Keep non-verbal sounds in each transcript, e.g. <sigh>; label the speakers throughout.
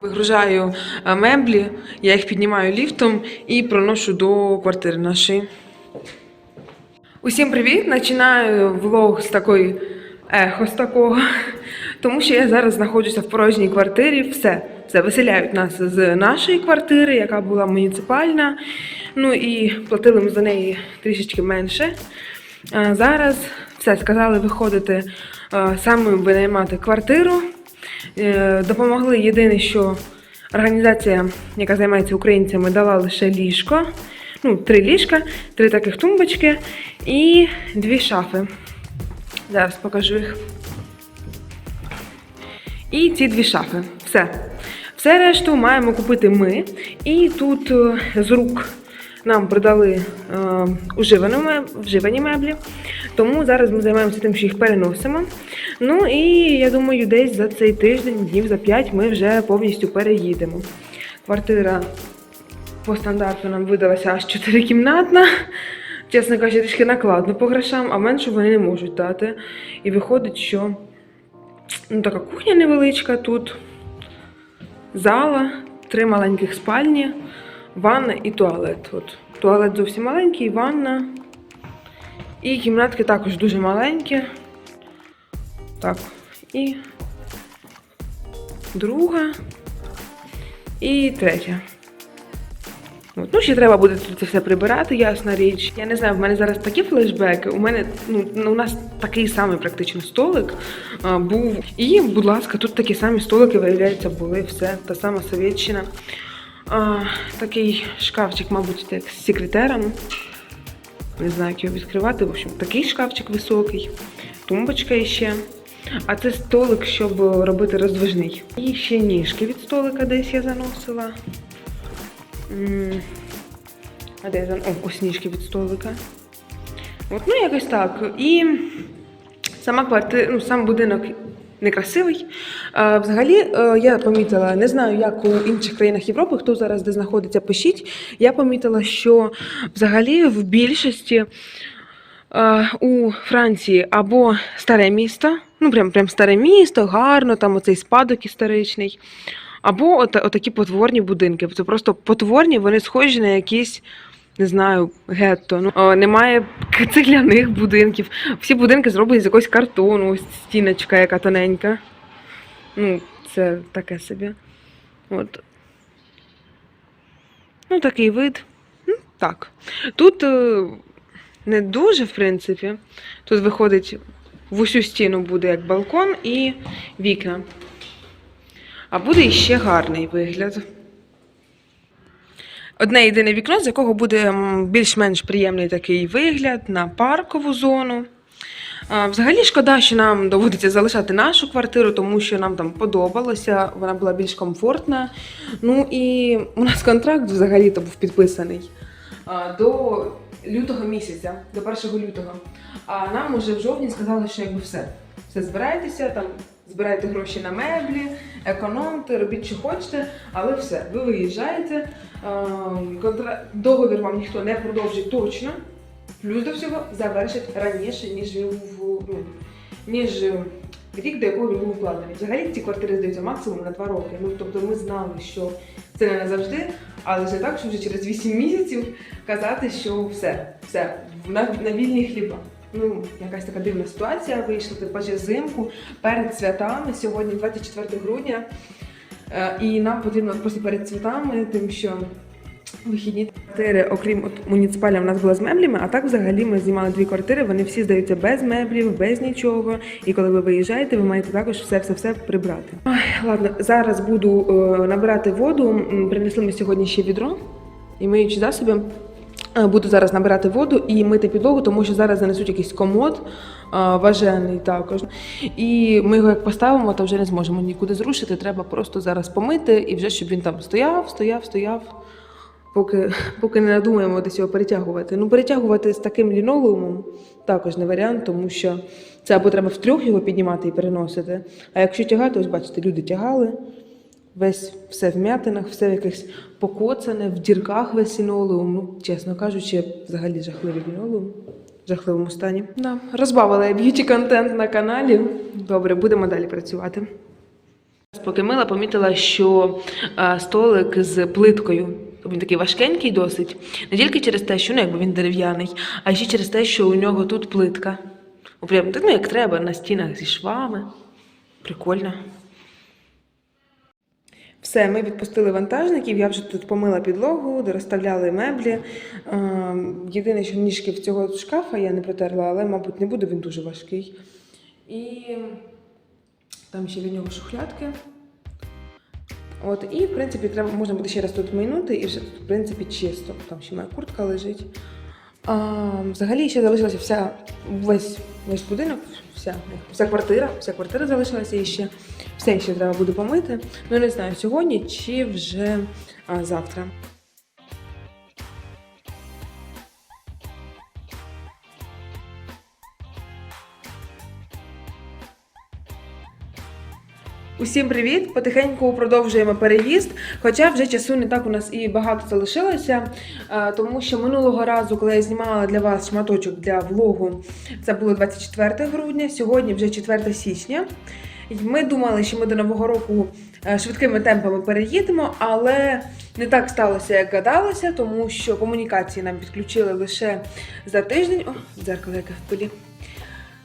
Speaker 1: Вигружаю е, меблі, я їх піднімаю ліфтом і проношу до квартири нашої. Усім привіт! Починаю влог з такої ехо з такого, тому що я зараз знаходжуся в порожній квартирі. Все, все виселяють нас з нашої квартири, яка була муніципальна. Ну і платили ми за неї трішечки менше. А зараз все сказали виходити е, самим винаймати квартиру. Е, Допомогли єдине, що організація, яка займається українцями, дала лише ліжко. Ну, три ліжка, три таких тумбочки і дві шафи. Зараз покажу їх. І ці дві шафи. Все. Все решту маємо купити ми. І тут е, з рук нам продали е, вживані меблі. Тому зараз ми займаємося тим, що їх переносимо. Ну і я думаю, десь за цей тиждень, днів за 5, ми вже повністю переїдемо. Квартира по стандарту нам видалася аж чотирикімнатна. Чесно кажучи, трішки накладно по грошам, а менше вони не можуть дати. І виходить, що ну, така кухня невеличка тут, зала, три маленьких спальні, ванна і туалет. От, туалет зовсім маленький, ванна. І кімнатки також дуже маленькі. Так, і друга, і третя. От. Ну, ще треба буде тут це все прибирати, ясна річ. Я не знаю, в мене зараз такі флешбеки. У мене ну, у нас такий самий практично столик а, був. І, будь ласка, тут такі самі столики, виявляється, були все. Та сама Совєтщина. Такий шкафчик, мабуть, як з секретером. Не знаю, як його відкривати. В общем, такий шкафчик високий, тумбочка ще. А це столик, щоб робити роздвижний. І ще ніжки від столика десь я заносила. А де я зан... О, ось ніжки від столика. От, ну, якось так. І сама квартира, ну, сам будинок некрасивий. Взагалі, е, я помітила, не знаю, як у інших країнах Європи, хто зараз де знаходиться, пишіть. Я помітила, що взагалі в більшості е, у Франції або старе місто, ну прям, прям старе місто, гарно, там оцей спадок історичний. Або от, отакі потворні будинки. Це просто потворні, вони схожі на якісь, не знаю, гетто. Ну, о, немає к- цегляних будинків. Всі будинки зроблені з якогось картону, стіночка яка тоненька. Ну, це таке собі. От. Ну, такий вид. Ну, так. Тут е, не дуже, в принципі. Тут виходить в усю стіну буде як балкон і вікна. А буде іще гарний вигляд. Одне єдине вікно, з якого буде більш-менш приємний такий вигляд на паркову зону. Взагалі шкода, що нам доводиться залишати нашу квартиру, тому що нам там подобалося, вона була більш комфортна. Ну і у нас контракт взагалі-то був підписаний до лютого місяця, до 1 лютого. А нам уже в жовтні сказали, що якби все. Все збирайтеся, там збирайте гроші на меблі, економте, робіть, що хочете, але все, ви виїжджаєте. Контра... Договір вам ніхто не продовжить точно. Плюс до всього завершить раніше, ніж він був ну, ніж е, рік, до якого він був укладений. Взагалі ці квартири здаються максимум на 2 роки. Ну тобто ми знали, що це не назавжди, але вже так, що вже через 8 місяців казати, що все, все, на, на вільні хліба. Ну, якась така дивна ситуація вийшла, тим паче взимку перед святами, сьогодні 24 грудня. Е, І нам потрібно просто перед святами, тим, що вихідні квартири, окрім от муніципальна, в нас була з меблями, а так взагалі ми знімали дві квартири, вони всі здаються без меблів, без нічого. І коли ви виїжджаєте, ви маєте також все-все-все прибрати. Ой, ладно, зараз буду е, набирати воду. Принесли ми сьогодні ще відро і миючі засоби. Е, Буду зараз набирати воду і мити підлогу, тому що зараз занесуть якийсь комод е, важений також. І ми його як поставимо, то вже не зможемо нікуди зрушити. Треба просто зараз помити і вже щоб він там стояв, стояв, стояв. Поки, поки не надумаємо десь його перетягувати. Ну, перетягувати з таким лінолеумом також не варіант, тому що це або треба втрьох його піднімати і переносити. А якщо тягати, ось бачите, люди тягали, весь все в м'ятинах, все в якесь покоцане, в дірках весь лінолеум. Ну, чесно кажучи, взагалі жахливий лінолеум. В жахливому стані. Да. Розбавила я б'юті контент на каналі. Добре, будемо далі працювати. поки мила, помітила, що а, столик з плиткою. Він такий важкенький досить. Не тільки через те, що ну, якби він дерев'яний, а ще через те, що у нього тут плитка. Ну, Прям, так, ну, як треба, на стінах зі швами. Прикольно. Все, ми відпустили вантажників, я вже тут помила підлогу, розставляли меблі. Ем, Єдине, що ніжки в цього шкафа я не протерла, але, мабуть, не буде, він дуже важкий. І там ще від нього шухлядки. От, і, в принципі, треба, можна буде ще раз тут майнути, і вже, в принципі, чисто. Там ще моя куртка лежить. А, взагалі ще залишилася вся весь, весь будинок, вся, вся квартира, вся квартира залишилася і ще все ще треба буде помити. Ну не знаю, сьогодні чи вже а, завтра. Усім привіт! Потихеньку продовжуємо переїзд. Хоча вже часу не так у нас і багато залишилося, е, тому що минулого разу, коли я знімала для вас шматочок для влогу, це було 24 грудня, сьогодні вже 4 січня. Ми думали, що ми до Нового року е, швидкими темпами переїдемо, але не так сталося, як гадалося, тому що комунікації нам підключили лише за тиждень. О, дзеркало яке в пилі.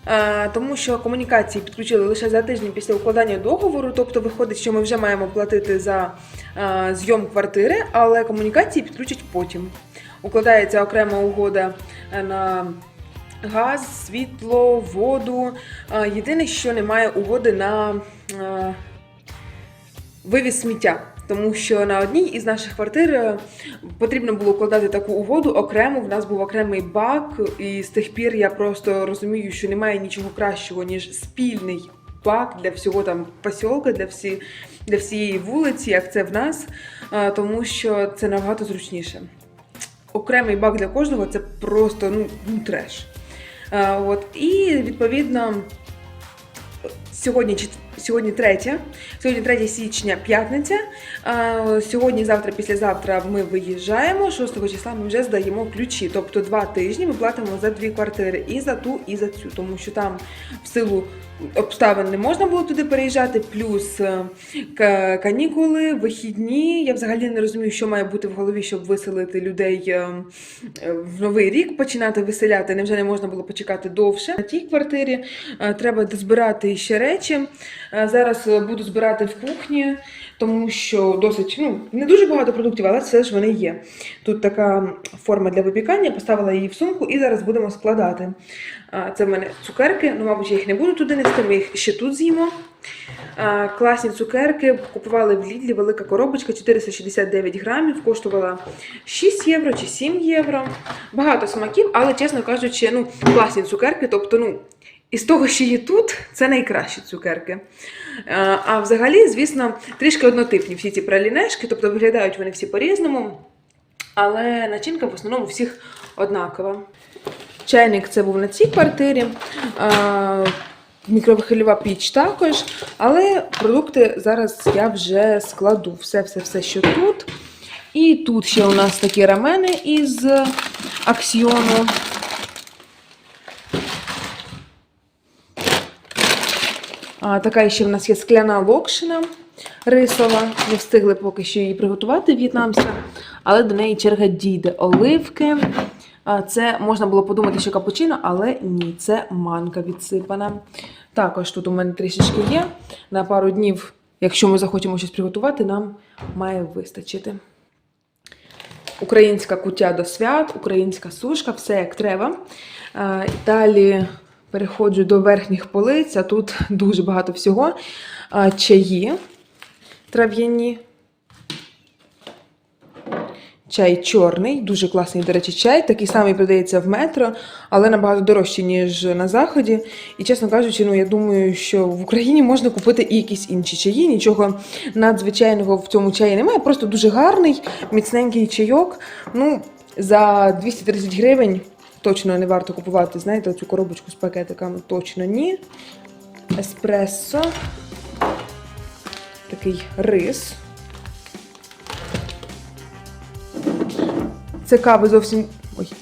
Speaker 1: Е, Тому що комунікації підключили лише за тиждень після укладання договору, тобто виходить, що ми вже маємо платити за е, зйом квартири, але комунікації підключать потім. Укладається окрема угода е, на газ, світло, воду. Єдине, що немає угоди на вивіз сміття. Тому що на одній із наших квартир е, потрібно було укладати таку угоду окремо. В нас був окремий бак, і з тих пір я просто розумію, що немає нічого кращого, ніж спільний бак для всього там посілка, для всі, для всієї вулиці, як це в нас, е, тому що це набагато зручніше. Окремий бак для кожного це просто ну, ну треш. Е, От, і відповідно. Сьогодні сьогодні 3, сьогодні 3 січня, п'ятниця. Сьогодні, завтра, післязавтра ми виїжджаємо. 6 числа ми вже здаємо ключі. Тобто два тижні ми платимо за дві квартири і за ту, і за цю, тому що там в силу обставин не можна було туди переїжджати. Плюс е, канікули, вихідні. Я взагалі не розумію, що має бути в голові, щоб виселити людей е, е, в новий рік, починати виселяти. Невже не можна було почекати довше на тій квартирі? Треба дозбирати ще речі. Е, Зараз е, буду збирати в кухні, тому що досить ну не дуже багато продуктів, але все ж вони є. Тут така форма для випікання, поставила її в сумку і зараз будемо складати. Е, Це в мене цукерки. Ну, мабуть, я їх не буду туди нести, ми їх ще тут з'їмо. Класні цукерки купували в Лідлі, велика коробочка 469 грамів, коштувала 6 євро чи 7 євро. Багато смаків, але, чесно кажучи, ну, класні цукерки, тобто, ну. Із того, що є тут, це найкращі цукерки. Е, А взагалі, звісно, трішки однотипні всі ці пралінешки, тобто виглядають вони всі по-різному, але начинка в основному всіх однакова. Чайник це був на цій квартирі. а, Мікрохвильова піч також. Але продукти зараз я вже складу все-все-все, що тут. І тут ще у нас такі рамени із аксіону. Така ще в нас є скляна локшина рисова. Не встигли поки що її приготувати в'єтнамська, але до неї черга дійде. Оливки. Це можна було подумати, що капучино, але ні, це манка відсипана. Також тут у мене трішечки є. На пару днів, якщо ми захочемо щось приготувати, нам має вистачити. Українська куття до свят, українська сушка, все як треба. Далі переходжу до верхніх полиць, а тут <laughs> дуже багато всього. Чаї трав'яні. Чай чорний, дуже класний, до речі, чай. Такий самий продається в метро, але набагато дорожчий, ніж на заході. І чесно кажучи, ну я думаю, що в Україні можна купити і якісь інші чаї. Нічого надзвичайного в цьому чаї немає. Просто дуже гарний, міцненький чайок. Ну, за 230 гривень точно не варто купувати. Знаєте, цю коробочку з пакетиками точно ні. Еспресо. Такий рис. Це кави зовсім. Ой.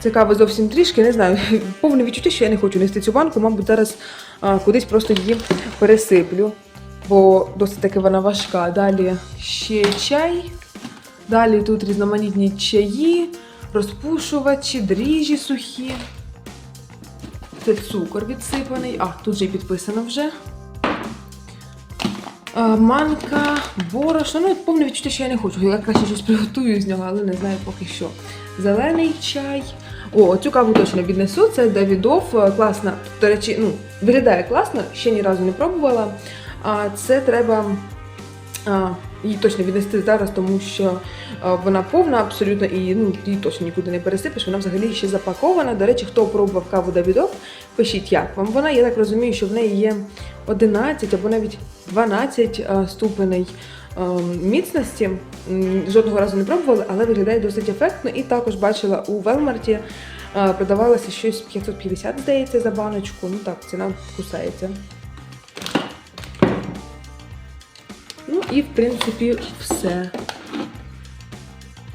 Speaker 1: Це кави зовсім трішки, не знаю. <laughs> Повне відчуття, що я не хочу нести цю банку, мабуть, зараз а, кудись просто її пересиплю. бо досить таки вона важка. Далі ще чай. Далі тут різноманітні чаї, розпушувачі, дріжджі сухі. Це цукор відсипаний. А, тут же і підписано вже. Манка, борошно. Ну, повне відчуття, що я не хочу. Я краще щось приготую з нього, але не знаю поки що. Зелений чай. О, цю каву точно віднесу. Це Давідов. Е, Класна. До речі, ну, виглядає класно, ще ні разу не пробувала. А це треба а, її точно віднести зараз, тому що вона повна абсолютно і ну, її точно нікуди не пересипеш. Вона взагалі ще запакована. До речі, хто пробував каву Давідов, пишіть, як вам вона. Я так розумію, що в неї є 11 або навіть 12 ступеней міцності. Жодного разу не пробувала, але виглядає досить ефектно. І також бачила у Велмарті. Продавалося щось 550, здається, за баночку. Ну так, ціна кусається. Ну і в принципі все.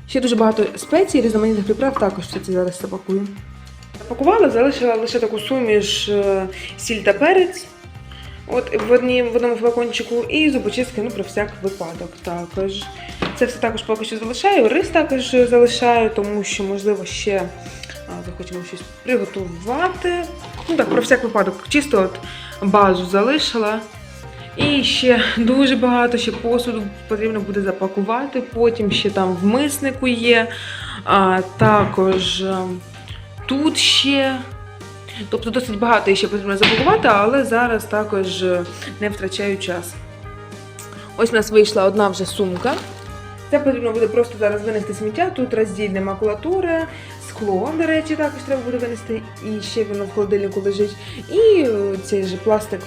Speaker 1: Ще дуже багато спецій, різноманітних приправ, також все це зараз запакую. Запакувала, залишила лише таку суміш е, сіль та перець. От в, одній, в одному флакончику і зубочистки, ну про всяк випадок також. Це все також поки що залишаю. Рис також залишаю, тому що, можливо, ще а, захочемо щось приготувати. Ну так, про всяк випадок. Чисто от базу залишила. І ще дуже багато ще посуду потрібно буде запакувати. Потім ще там в миснику є. А, також тут ще. Тобто досить багато ще потрібно запакувати, але зараз також е, не втрачаю час. Ось у нас вийшла одна вже сумка. Це потрібно буде просто зараз винести сміття. Тут роздільна макулатура, скло, до речі, також треба буде винести. І ще воно в холодильнику лежить. І е, цей же пластик.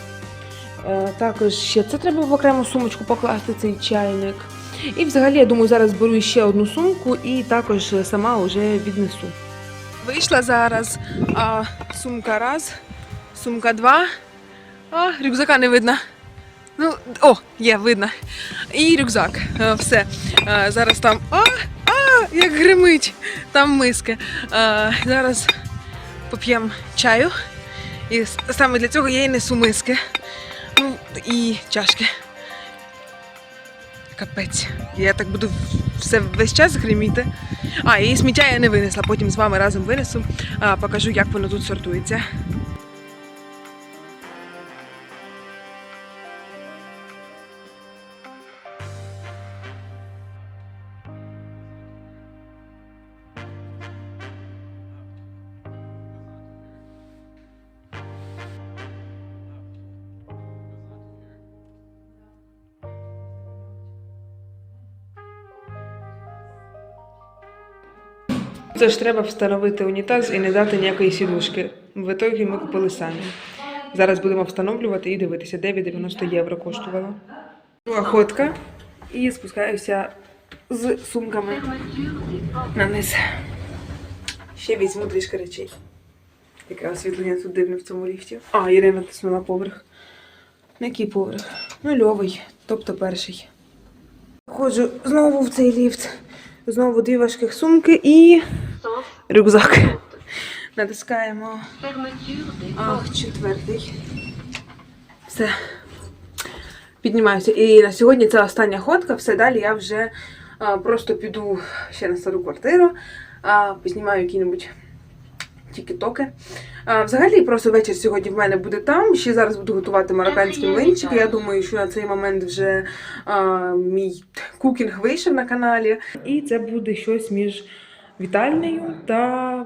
Speaker 1: Е, Також ще це треба в окрему сумочку покласти цей чайник. І взагалі, я думаю, зараз беру ще одну сумку і також сама вже віднесу. Вийшла зараз а, сумка раз, сумка два. А, рюкзака не видно. Ну, о, є, видно. І рюкзак. Е, Все. Е, Зараз там. А, а, як гримить. Там миски. Е, Зараз поп'ємо чаю. І саме для цього я і несу миски. І чашки. Капець. Я так буду все весь час гриміти. А, і сміття я не винесла. Потім з вами разом винесу. Покажу, як воно тут сортується. Це ж треба встановити унітаз і не дати ніякої сідушки. В ітогі ми купили самі. Зараз будемо встановлювати і дивитися. 9,90 євро коштувало. Друга ходка. І спускаюся з сумками на низ. Ще візьму трішки речей. Яке освітлення тут дивне в цьому ліфті. А, Ірина натиснула поверх. На який поверх? Нульовий, тобто перший. Ходжу знову в цей ліфт. Знову дві важких сумки і рюкзак. <laughs> Натискаємо. Ах, четвертий. Все. Піднімаюся. І на сьогодні це остання ходка. Все далі я вже а, просто піду ще на стару квартиру, а, познімаю які-небудь тікі-токи. А, взагалі, просто вечір сьогодні в мене буде там. Ще зараз буду готувати марокканські млинчики. Я думаю, що на цей момент вже а, мій кукінг вийшов на каналі. І це буде щось між вітальною та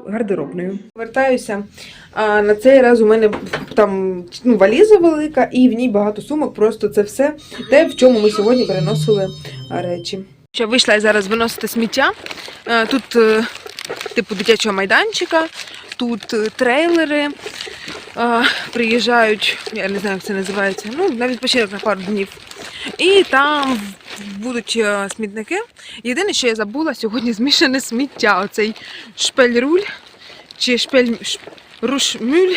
Speaker 1: гардеробною. Повертаюся. А, на цей раз у мене там ну, валіза велика, і в ній багато сумок. Просто це все те, в чому ми сьогодні переносили речі. Що вийшла я зараз виносити сміття. Е, Тут, е, типу, дитячого майданчика, тут е, трейлери е, приїжджають, я не знаю, як це називається, ну, на відпочинок на пару днів. І там будуть е, смітники. Єдине, що я забула, сьогодні <laughs> змішане сміття. Оцей шпельруль чи шпель. Рушмюль.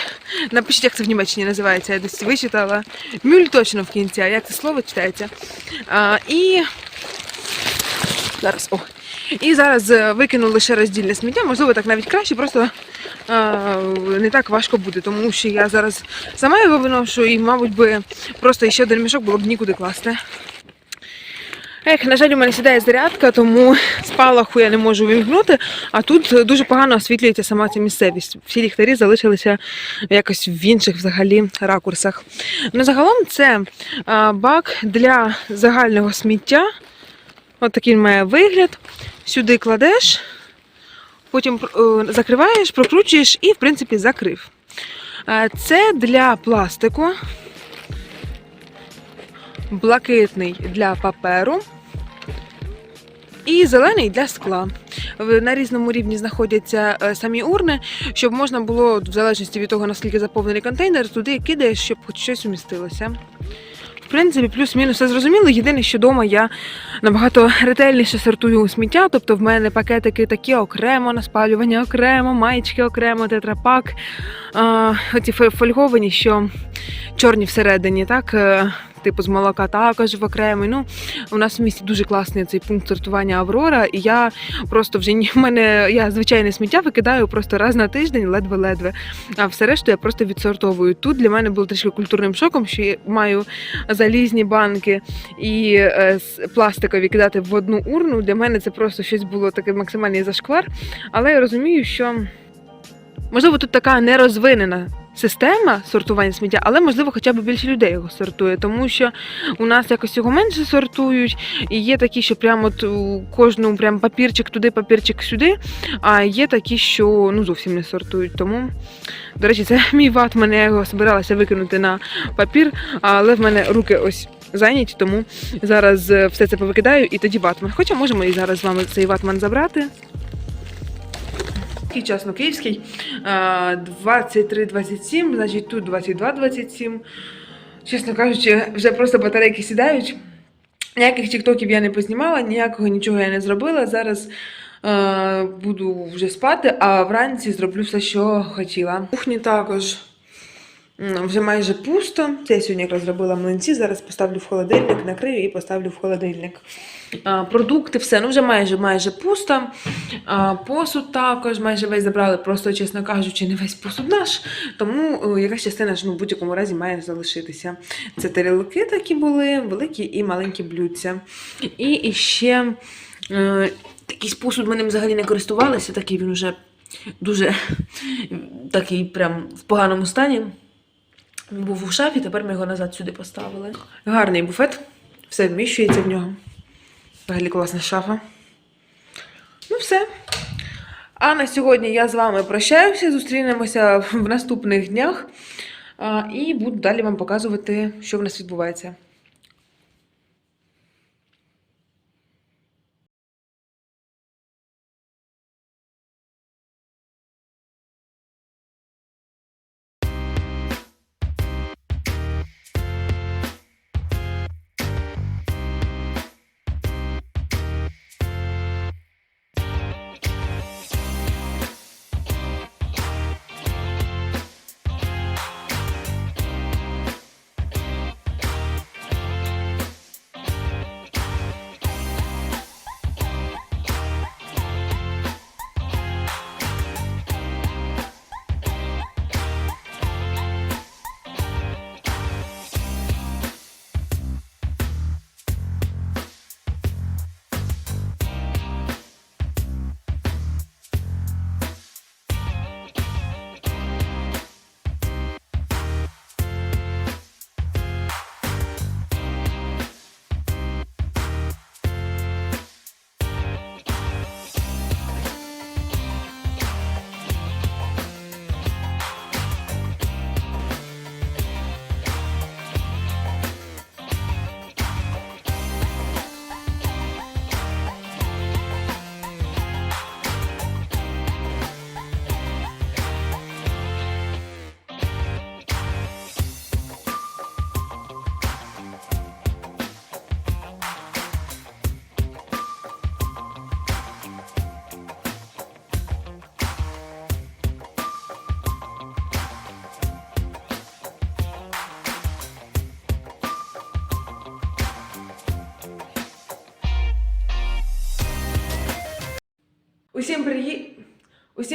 Speaker 1: Напишіть, як це в Німеччині називається, я десь вичитала. Мюль точно в кінці, а як це слово читається. А, і Зараз, о. І зараз е, викину лише роздільне сміття, можливо, так навіть краще, просто не так важко буде, тому що я зараз сама його виношу і, мабуть, би просто ще один мішок було б нікуди класти. Ех, на жаль, у мене сідає зарядка, тому спалаху я не можу вимкнути, а тут дуже погано освітлюється сама ця місцевість. Всі ліхтарі залишилися якось в інших взагалі ракурсах. Ну, загалом це бак для загального сміття. От такий має вигляд. Сюди кладеш, потім е, закриваєш, прокручуєш і, в принципі, закрив. Е, Це для пластику, блакитний для паперу і зелений для скла. На різному рівні знаходяться е, самі урни, щоб можна було, в залежності від того, наскільки заповнений контейнер, туди кидаєш, щоб хоч щось умістилося. В принципі, плюс-мінус все зрозуміло. Єдине, що вдома я набагато ретельніше сортую сміття. Тобто в мене пакетики такі окремо, на спалювання окремо, маєчки окремо, тетрапак. Оці фольговані, що чорні всередині, так? Типу з молока також в окремий. Ну, у нас в місті дуже класний цей пункт сортування Аврора, і я просто вже в мене я звичайне сміття викидаю просто раз на тиждень, ледве-ледве. А все решту я просто відсортовую. Тут для мене було трішки культурним шоком, що я маю залізні банки і е, пластикові кидати в одну урну. Для мене це просто щось було таке максимальний зашквар. Але я розумію, що можливо тут така нерозвинена. Система сортування сміття, але можливо хоча б більше людей його сортує, тому що у нас якось його менше сортують, і є такі, що прямо от у кожну прям папірчик туди, папірчик сюди. А є такі, що ну зовсім не сортують. Тому, до речі, це <laughs> мій ват. Мене його збиралася викинути на папір, але в мене руки ось зайняті, тому зараз е, все це повикидаю і тоді ватман. Хоча можемо і зараз з вами цей ватман забрати. Який час, ну київський 23-27, значить тут 22-27. Чесно кажучи, вже просто батарейки сідають. Ніяких тіктоків я не познімала, ніякого нічого я не зробила. Зараз е, буду вже спати, а вранці зроблю все, що хотіла. Кухні також вже майже пусто. Я сьогодні якраз зробила млинці. Зараз поставлю в холодильник, накрию і поставлю в холодильник. Продукти, все, ну вже майже майже пусто. Посуд також майже весь забрали, просто, чесно кажучи, не весь посуд наш. Тому е, якась частина ж ну, в будь-якому разі має залишитися. Це тарілки такі були, великі і маленькі блюдця. І, ще е, якийсь посуд ми ним взагалі не користувалися, такий він вже дуже такий прям в поганому стані. Він був у шафі, тепер ми його назад сюди поставили. Гарний буфет, все вміщується в нього. Взагалі класна шафа. Ну, все. А на сьогодні я з вами прощаюся. Зустрінемося в наступних днях. І буду далі вам показувати, що в нас відбувається.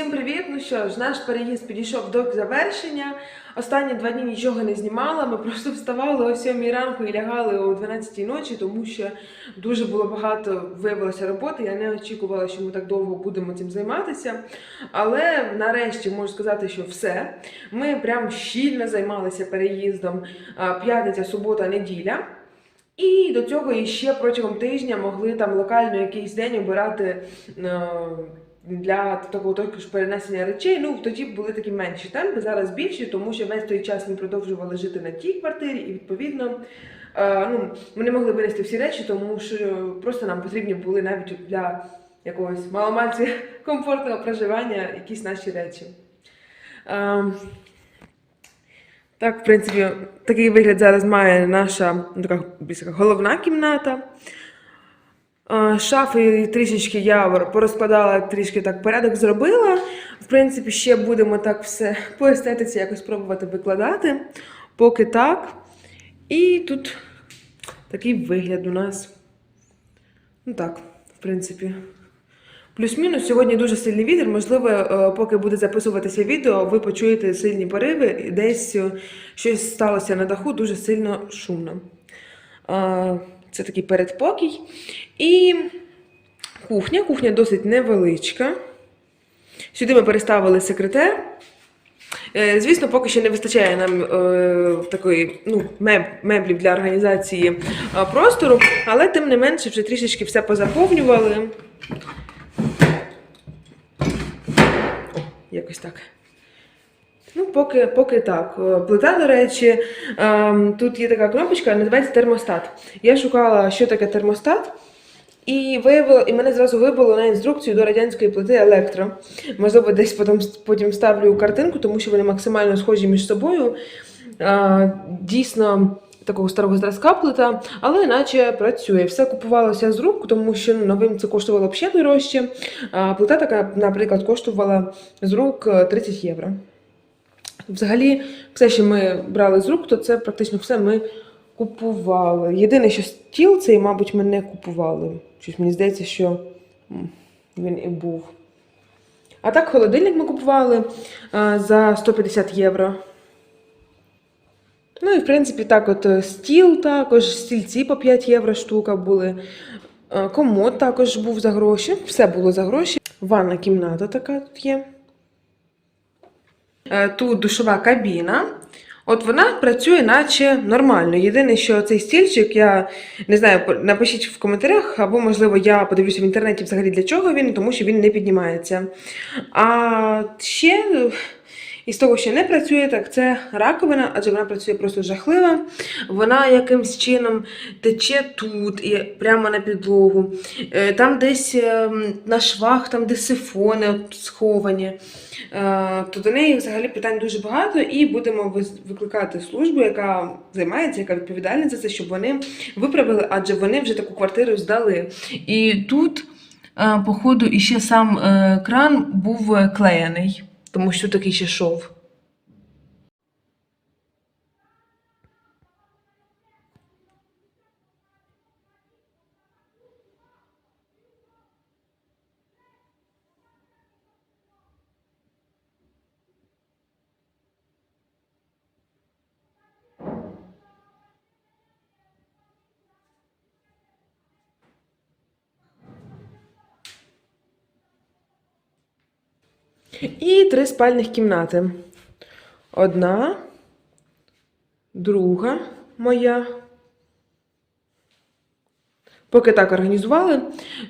Speaker 1: Усім привіт! Ну що ж, наш переїзд підійшов до завершення. Останні два дні нічого не знімала. Ми просто вставали о 7 ранку і лягали о 12 ночі, тому що дуже було багато виявилося роботи. Я не очікувала, що ми так довго будемо цим займатися. Але нарешті можу сказати, що все. Ми прям щільно займалися переїздом п'ятниця, субота, неділя. І до цього іще протягом тижня могли там локально якийсь день обирати е, для такого також перенесення речей. Ну тоді були такі менші темпи, зараз більші, тому що весь той час ми продовжували жити на тій квартирі, і відповідно е, ну, ми не могли винести всі речі, тому що просто нам потрібні були навіть для якогось маломальці <laughs> комфортного проживання якісь наші речі. Е, так, в принципі, такий вигляд зараз має наша така головна кімната. Е, Шафи трішечки я порозкладала, трішки так порядок зробила. В принципі, ще будемо так все по естетиці якось пробувати викладати. Поки так. І тут такий вигляд у нас. Ну так, в принципі. Плюс-мінус сьогодні дуже сильний вітер. Можливо, е, поки буде записуватися відео, ви почуєте сильні пориви, десь е, щось сталося на даху, дуже сильно шумно. Це такий передпокій. І кухня. Кухня досить невеличка. Сюди ми переставили секретер. Е, Звісно, поки що не вистачає нам е, такої ну, меб, меблів для організації е, простору, але тим не менше вже трішечки все позаповнювали. О, якось так. Ну, поки, поки так. Е, Плита, до речі, ем, тут є така кнопочка, називається термостат. Я шукала, що таке термостат, і виявила, і мене зразу вибило на інструкцію до радянської плити електро. Можливо, десь потім, потім ставлю картинку, тому що вони максимально схожі між собою. Е, Дійсно. Такого старого зразка плита, але наче працює. Все купувалося з рук, тому що новим це коштувало б ще дорожче. А плита така, наприклад, коштувала з рук е, 30 євро. Взагалі, все, що ми брали з рук, то це практично все ми купували. Єдине, що стіл цей, мабуть, ми не купували. Щось мені здається, що він і був. А так, холодильник ми купували за 150 євро. Ну і в принципі, так, от е, стіл також, стільці по 5 євро штука були. Е, Комод також був за гроші. Все було за гроші. Ванна кімната така тут є. Е, Тут душова кабіна. От вона працює наче нормально. Єдине, що цей стільчик, я не знаю, напишіть в коментарях, або, можливо, я подивлюся в інтернеті взагалі для чого він, тому що він не піднімається. А ще е, із того, що не працює, так це раковина, адже вона працює просто жахливо. Вона якимсь чином тече тут і прямо на підлогу. Е, Там десь е, на швах, там де сифони сховані. Е, То до неї взагалі питань дуже багато, і будемо викликати службу, яка займається, яка відповідальна за це, щоб вони виправили, адже вони вже таку квартиру здали. І тут, походу, іще сам кран був клеєний, тому що такий ще шов. І три спальних кімнати. Одна, друга моя. Поки так організували.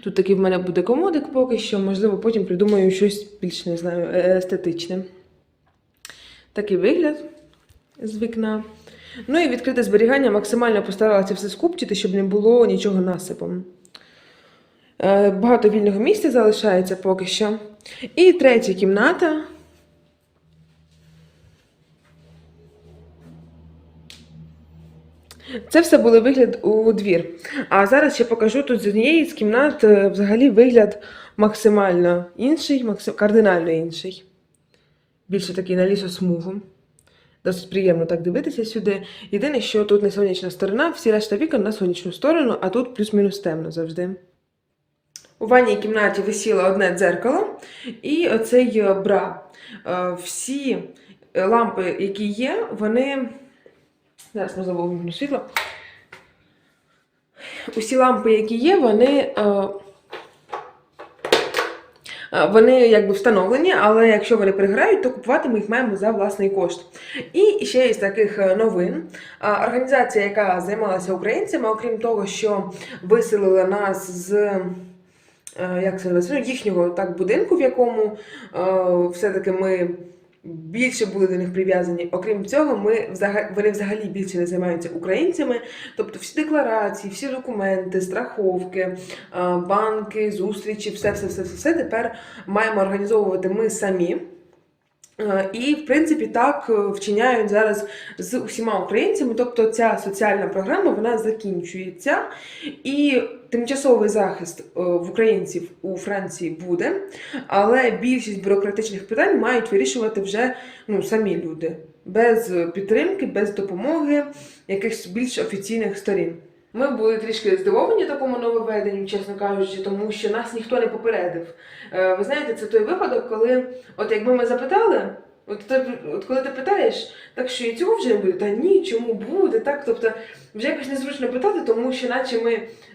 Speaker 1: Тут такий в мене буде комодик поки що, можливо, потім придумаю щось більш не знаю, е- естетичне. Такий вигляд з вікна. Ну і відкрите зберігання максимально постаралася все скупчити, щоб не було нічого насипом. Е, Багато вільного місця залишається поки що. І третя кімната. Це все були вигляд у двір. А зараз ще покажу тут з однієї з кімнат е, взагалі вигляд максимально інший, максим... кардинально інший. Більше такий на лісосмугу. Досить приємно так дивитися сюди. Єдине, що тут не сонячна сторона, всі решта вікон на сонячну сторону, а тут плюс-мінус темно завжди. У ванній кімнаті висіло одне дзеркало і оцей е, бра. Е, Всі е, лампи, які є, вони. Зараз ми вимкну світло. Усі лампи, які є, вони. Вони якби встановлені, але якщо вони приграють, то купувати ми їх маємо за власний кошт. І ще із таких новин. Організація, яка займалася українцями, окрім того, що виселила нас з як це називається, ну, їхнього так будинку, в якому е, все-таки ми більше були до них прив'язані. Окрім цього, ми взагалі вони взагалі більше не займаються українцями. Тобто всі декларації, всі документи, страховки, е, банки, зустрічі, все, все, все, все, все тепер маємо організовувати ми самі. Е, І, в принципі, так е, вчиняють зараз з усіма українцями. Тобто ця соціальна програма вона закінчується, і тимчасовий захист е, в українців у Франції буде, але більшість бюрократичних питань мають вирішувати вже ну, самі люди, без підтримки, без допомоги якихось більш офіційних сторін. Ми були трішки здивовані такому нововведенню, чесно кажучи, тому що нас ніхто не попередив. Е, Ви знаєте, це той випадок, коли, от якби ми запитали, от, ти, от коли ти питаєш, так що і цього вже не буде, та ні, чому буде, так? Тобто вже якось незручно питати, тому що наче ми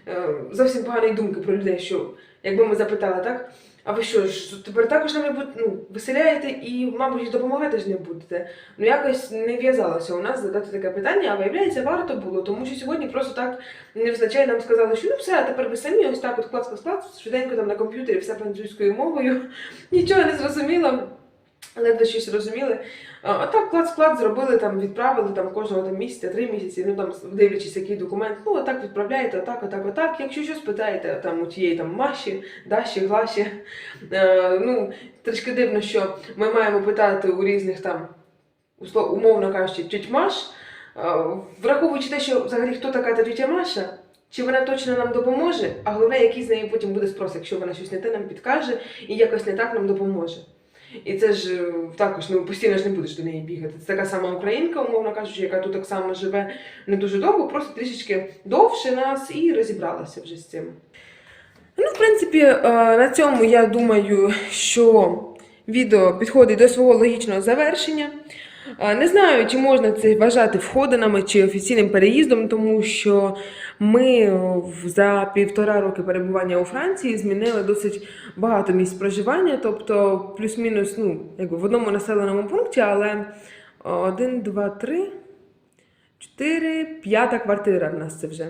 Speaker 1: е, зовсім погані думки про людей, що якби ми запитали, так? А ви що ж, тепер також нам не будете, ну, виселяєте і, мабуть, допомагати ж не будете. Ну якось не в'язалося у нас задати таке питання, а виявляється, варто було, тому що сьогодні просто так невзначай нам сказали, що ну все, а тепер ви самі ось так от клац клац швиденько там на комп'ютері все французькою мовою. <laughs> Нічого не зрозуміло, ледве щось розуміли. А а так клац-клац зробили, там відправили там кожного там місяця, три місяці, ну там дивлячись, який документ, ну отак відправляєте, отак, отак, отак. Якщо щось питаєте там у тієї там Маші, Даші, Глаші. Е, ну, трішки дивно, що ми маємо питати у різних там, умовно кажучи, тють Маш, е, враховуючи те, що взагалі хто така та тітя Маша, чи вона точно нам допоможе, а головне, який з неї потім буде спрос, якщо вона щось не те нам підкаже і якось не так нам допоможе. І це ж е, також ну, постійно ж не будеш до неї бігати. Це така сама українка, умовно кажучи, яка тут так само живе не дуже довго, просто трішечки довше нас і розібралася вже з цим. Ну, в принципі, е, на цьому я думаю, що відео підходить до свого логічного завершення. Е, Не знаю, чи можна це вважати входинами чи офіційним переїздом, тому що ми за півтора роки перебування у Франції змінили досить багато місць проживання, тобто плюс-мінус ну, якби в одному населеному пункті, але один, два, три, чотири, п'ята квартира в нас це вже.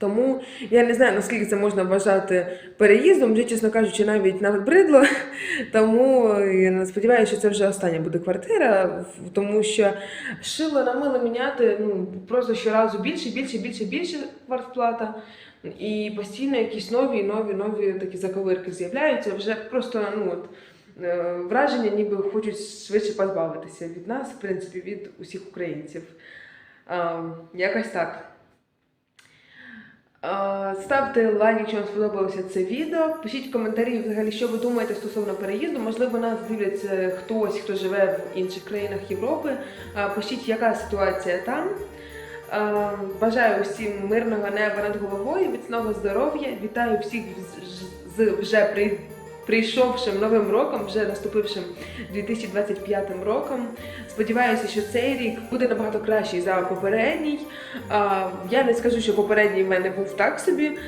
Speaker 1: Тому я не знаю, наскільки це можна вважати переїздом, вже, чесно кажучи, навіть набридло. <laughs> Тому я сподіваюся, що це вже остання буде квартира, тому що шило на мило міняти ну, просто щоразу більше, більше, більше, більше квартплата. І постійно якісь нові, нові, нові такі заковирки з'являються. Вже просто ну, от, е, враження, ніби хочуть швидше позбавитися від нас, в принципі, від усіх українців. Якось так. Ставте лайк, якщо вам сподобалося це відео. Пишіть коментарі, взагалі, що ви думаєте стосовно переїзду. Можливо, нас дивляться хтось, хто живе в інших країнах Європи. Пишіть, яка ситуація там. Бажаю усім мирного неба над головою, міцного здоров'я. Вітаю всіх з вже при- прийшовшим новим роком, вже наступившим 2025 роком. Сподіваюся, що цей рік буде набагато кращий за попередній. Я не скажу, що попередній в мене був так собі.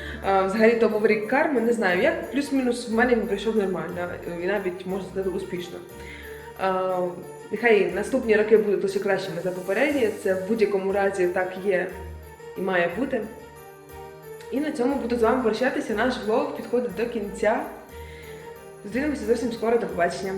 Speaker 1: Взагалі то був рік карми, не знаю. як плюс-мінус в мене він пройшов нормально і навіть можна сказати успішно. Нехай наступні роки будуть лише кращими за попередні. Це в будь-якому разі так є і має бути. І на цьому буду з вами прощатися. Наш влог підходить до кінця. Зустрінемося зовсім скоро. До побачення.